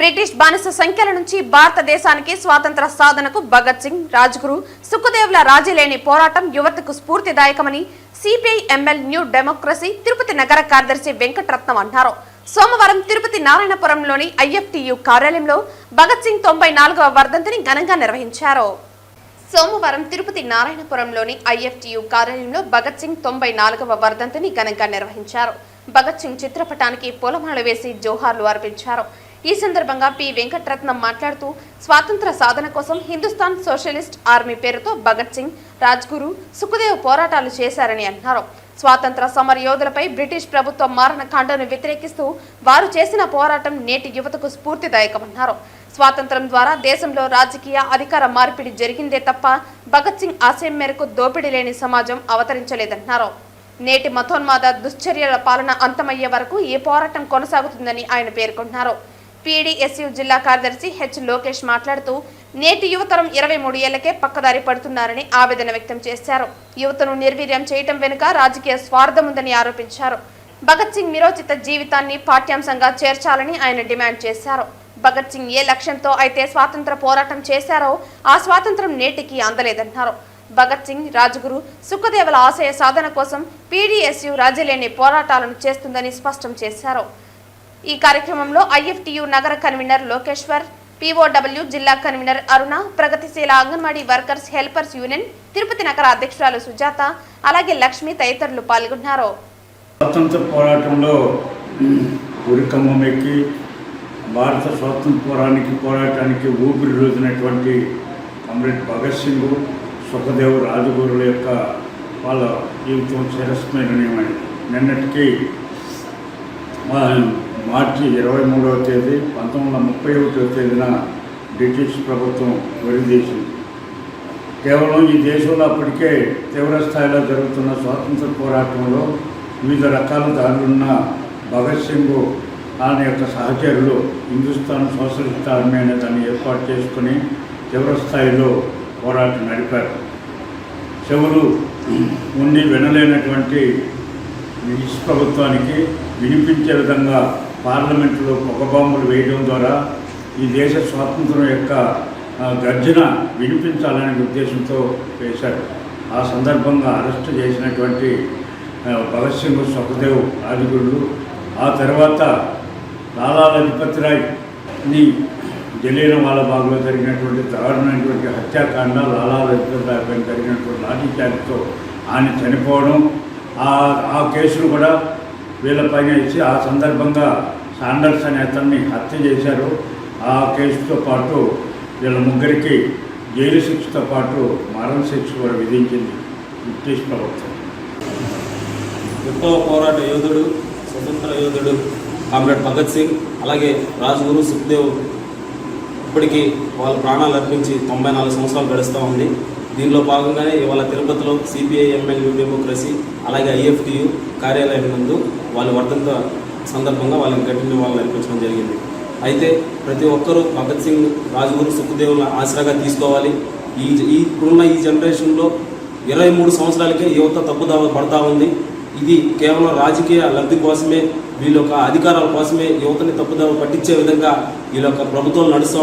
British బానిస సంఖ్యల నుంచి భారతదేశానికి స్వాతంత్ర సాధనకు భగత్ సింగ్ రాజ్గురు సుఖదేవ్ల రాజీలేని పోరాటం యువతకు స్ఫూర్తిదాయకమని CPI ML New Democracy Tirupati నగర కార్యదర్శి వెంకటరత్నం అన్నారు. సోమవారం తిరుపతి నారాయణపురంలోని ఐఎఫ్టియు కార్యాలయంలో భగత్ సింగ్ తొంభై నాలుగవ వర్ధంతిని ఘనంగా నిర్వహించారు. సోమవారం తిరుపతి నారాయణపురంలోని ఐఎఫ్టియు కార్యాలయంలో భగత్ సింగ్ తొంభై నాలుగవ వర్ధంతిని ఘనంగా నిర్వహించారు. భగత్ సింగ్ చిత్రపటానికి పూలమాల వేసి జోహార్లు అర్పించారు. ఈ సందర్భంగా పి. వెంకటరత్నం మాట్లాడుతూ స్వాతంత్ర సాధన కోసం హిందుస్థాన్ సోషలిస్ట్ ఆర్మీ పేరుతో భగత్ సింగ్ రాజ్గురు సుఖదేవ్ పోరాటాలు చేశారని అన్నారు. స్వాతంత్ర సమర యోధులపై బ్రిటిష్ ప్రభుత్వం మారణ కాండను వ్యతిరేకిస్తూ వారు చేసిన పోరాటం నేటి యువతకు స్ఫూర్తిదాయకమన్నారు. స్వాతంత్రం ద్వారా దేశంలో రాజకీయ అధికార మార్పిడి జరిగిందే తప్ప భగత్ సింగ్ ఆశయం మేరకు దోపిడీ లేని సమాజం అవతరించలేదన్నారు. నేటి మతోన్మాద దుశ్చర్యల పాలన అంతమయ్యే వరకు ఈ పోరాటం కొనసాగుతుందని ఆయన పేర్కొన్నారు. పీడీఎస్యు జిల్లా కార్యదర్శి హెచ్ లోకేష్ మాట్లాడుతూ నేటి యువతరం ఇరవై మూడు ఏళ్ళకే పక్కదారి పడుతున్నారని ఆవేదన వ్యక్తం చేశారు. యువతను నిర్వీర్యం చేయటం వెనుక రాజకీయ స్వార్థం ఉందని ఆరోపించారు. భగత్ సింగ్ నిరోచిత జీవితాన్ని పాఠ్యాంశంగా చేర్చాలని ఆయన డిమాండ్ చేశారు. భగత్ సింగ్ ఏ లక్ష్యంతో అయితే స్వాతంత్ర పోరాటం చేశారో ఆ స్వాతంత్రం నేటికి అందలేదన్నారు భగత్ సింగ్ రాజగురు సుఖదేవుల ఆశయ సాధన కోసం పీడీఎస్యు రాజీలేని పోరాటాలను చేస్తుందని స్పష్టం చేశారు. ఈ కార్యక్రమంలో ఐఎఫ్టియు నగర కన్వీనర్ లోకేశ్వర్ పీఓడబ్ల్యూ జిల్లా కన్వీనర్ అరుణ ప్రగతిశీల anganwadi workers helpers union Tirupati నగర అధ్యక్షురాలు సుజాత అలాగే లక్ష్మి తదితరులు పాల్గొన్నారు. స్వాతంత్ర పోరాటంలో ఉరికమ్మం ఎక్కి భారత స్వాతంత్ర పోరానికి పోరాటానికి ఊపిరి రోజునటువంటి అమృత్ భగత్ సింగ్ సుఖదేవ్ రాజగురుల యొక్క వాళ్ళ జీవితం చిరస్మరణీయమైనది నిన్నటికి మార్చి ఇరవై మూడవ తేదీ పంతొమ్మిది వందల ముప్పై ఒకటో తేదీన బ్రిటిష్ ప్రభుత్వం వరిదేసింది కేవలం ఈ దేశంలో అప్పటికే తీవ్ర స్థాయిలో జరుగుతున్న స్వాతంత్ర పోరాటంలో వివిధ రకాల దారులున్న భగత్ సింగ్ ఆయన యొక్క సహచరులు హిందుస్థాన్ సోషలిస్ట్ ఆర్మీ అనే దాన్ని ఏర్పాటు చేసుకుని తీవ్ర స్థాయిలో పోరాటం నడిపారు. చెవులు ఉండి వినలేనటువంటి బ్రిటిష్ ప్రభుత్వానికి వినిపించే విధంగా పార్లమెంటులో పొగబాంబులు వేయడం ద్వారా ఈ దేశ స్వాతంత్రం యొక్క గర్జన వినిపించాలనే ఉద్దేశంతో వేశారు. ఆ సందర్భంగా అరెస్ట్ చేసినటువంటి భగత్ సింగ్ సుఖదేవ్ ఆదిగుళ్ళు ఆ తర్వాత లాలా లజపతి రాయ్ని జలీన వాళ్ళ బాగులో జరిగినటువంటి దారుణమైనటువంటి హత్యాకాండ లాలా లజపతి రాయ్ పైన జరిగినటువంటి లాఠీచార్జ్తో ఆయన చనిపోవడం ఆ కేసును కూడా వీళ్ళపైన ఇచ్చి ఆ సందర్భంగా సాండర్స్ అనే అతన్ని హత్య చేశారు. ఆ కేసుతో పాటు వీళ్ళ ముగ్గురికి జైలు శిక్షతో పాటు మరణ శిక్ష కూడా విధించింది బ్రిటిష్ ప్రభుత్వం. విప్లవ పోరాట యోధుడు స్వతంత్ర యోధుడు కామ్రేడ్ భగత్ సింగ్ అలాగే రాజ్గురు సుఖ్దేవ్ ఇప్పటికీ వాళ్ళ ప్రాణాలు అర్పించి తొంభై నాలుగు సంవత్సరాలు గడుస్తూ ఉంది. దీనిలో భాగంగానే ఇవాళ తిరుపతిలో సిపిఐ ఎంఎల్యూ డెమోక్రసీ అలాగే ఐఎఫ్టియు కార్యాలయం నందు వాళ్ళ వర్ధంత సందర్భంగా వాళ్ళని గట్టి వాళ్ళని అర్పించడం జరిగింది. అయితే ప్రతి ఒక్కరూ భగత్ సింగ్ రాజ్గురు సుఖ్దేవుల ఆసరాగా తీసుకోవాలి. ఈ ఈ ఇప్పుడున్న ఈ జనరేషన్లో ఇరవై మూడు సంవత్సరాలకే యువత తప్పుదావ పడతా ఉంది. ఇది కేవలం రాజకీయ లబ్ధి కోసమే వీళ్ళ యొక్క అధికారాల కోసమే యువతని తప్పుదావ పట్టించే విధంగా వీళ్ళ యొక్క ప్రభుత్వం నడుస్తూ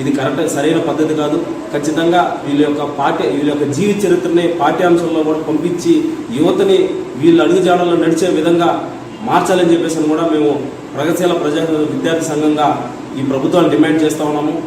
ఇది కరెక్ట్ సరైన పద్ధతి కాదు. ఖచ్చితంగా వీళ్ళ యొక్క పాఠ్య వీళ్ళ యొక్క జీవిత చరిత్రని పాఠ్యాంశంలో కూడా పంపించి యువతని వీళ్ళ అడుగుజాడల్లో నడిచే విధంగా మార్చాలని చెప్పేసి అని కూడా మేము ప్రగతిశీల ప్రజా విద్యార్థి సంఘంగా ఈ ప్రభుత్వాన్ని డిమాండ్ చేస్తూ ఉన్నాము.